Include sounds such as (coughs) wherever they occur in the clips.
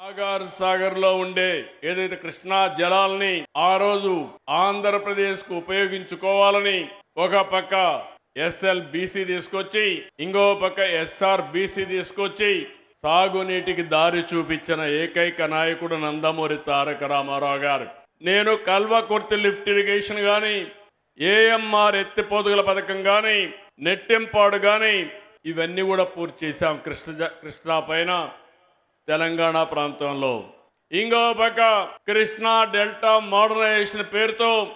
నాగార్ సాగర్లో ఉండే ఏదైతే కృష్ణా జలాల్ని ఆ రోజు ఆంధ్రప్రదేశ్కు ఉపయోగించుకోవాలని ఒక పక్క ఎస్ఎల్ బీసీ తీసుకొచ్చి ఇంకో పక్క ఎస్ఆర్ బీసీ తీసుకొచ్చి సాగునీటికి దారి చూపించిన ఏకైక నాయకుడు నందమూరి తారక రామారావు గారు. నేను కల్వకుర్తి లిఫ్ట్ ఇరిగేషన్ కానీ ఏఎంఆర్ ఎత్తిపోతుగల పథకం కానీ నెట్టింపాడు కానీ ఇవన్నీ కూడా పూర్తి చేశాం. కృష్ణ జ- కృష్ణా పైన తెలంగాణ ప్రాంతంలో. ఇంకో పక్క కృష్ణా డెల్టా మోడర్నైజేషన్ పేరుతో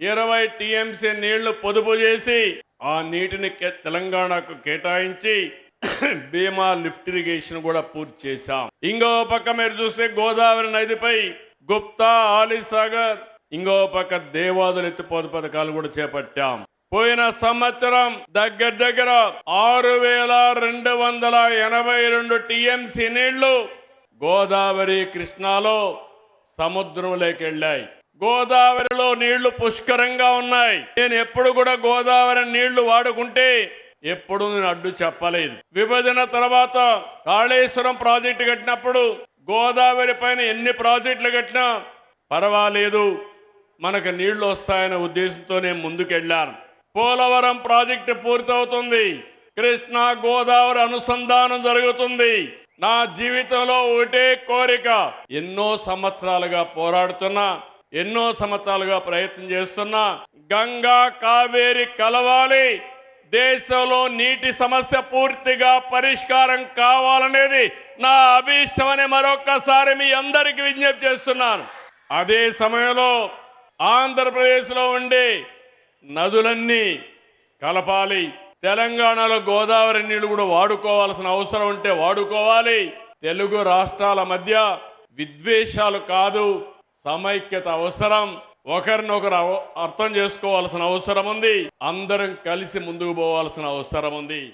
ఇరవై టీఎంసీ నీళ్ళు పొదుపు చేసి ఆ నీటిని కే- తెలంగాణకు కేటాయించి (coughs) భీమా లిఫ్ట్ ఇరిగేషన్ కూడా పూర్తి చేశాం. ఇంకో పక్క మీరు చూస్తే గోదావరి నదిపై గుప్తా ఆలీసాగర్ ఇంకో పక్క దేవాదులు ఎత్తిపోత పథకాలు కూడా చేపట్టాం. పోయిన సంవత్సరం దగ్గర దగ్గర ఆరు వేల రెండు వందల ఎనభై రెండు టీఎంసీ నీళ్ళు గోదావరి కృష్ణాలో సముద్రంలోకి వెళ్ళాయి. గోదావరిలో నీళ్ళు పుష్కరంగా ఉన్నాయి. నేను ఎప్పుడు కూడా గోదావరి నీళ్ళు వాడుకుంటే ఎప్పుడు నేను అడ్డు చెప్పలేదు. విభజన తర్వాత కాళేశ్వరం ప్రాజెక్టు కట్టినప్పుడు గోదావరి పైన ఎన్ని ప్రాజెక్టులు కట్టినా పర్వాలేదు. మనకు నీళ్ళు వస్తాయనే ఉద్దేశంతో నేను ముందుకెళ్ళాను. పోలవరం ప్రాజెక్టు పూర్తవుతుంది. కృష్ణా గోదావరి అనుసంధానం జరుగుతుంది. నా జీవితంలో ఒకటే కోరిక. ఎన్నో సంవత్సరాలుగా పోరాడుతున్నా ఎన్నో సంవత్సరాలుగా ప్రయత్నం చేస్తున్నా గంగా కావేరి కలవాలి. దేశంలో నీటి సమస్య పూర్తిగా పరిష్కారం కావాలనేది నా అభీష్టం అని మరొక్కసారి మీ అందరికీ విజ్ఞప్తి చేస్తున్నాను. అదే సమయంలో ఆంధ్రప్రదేశ్లో ఉండే నదులన్నీ కలపాలి. తెలంగాణలో గోదావరి నీళ్ళు కూడా వాడుకోవాల్సిన అవసరం ఉంటే వాడుకోవాలి. తెలుగు రాష్ట్రాల మధ్య విద్వేషాలు కాదు సమైక్యత అవసరం. ఒకరినొకరు అర్థం చేసుకోవాల్సిన అవసరం ఉంది. అందరం కలిసి ముందుకు పోవాల్సిన అవసరం ఉంది.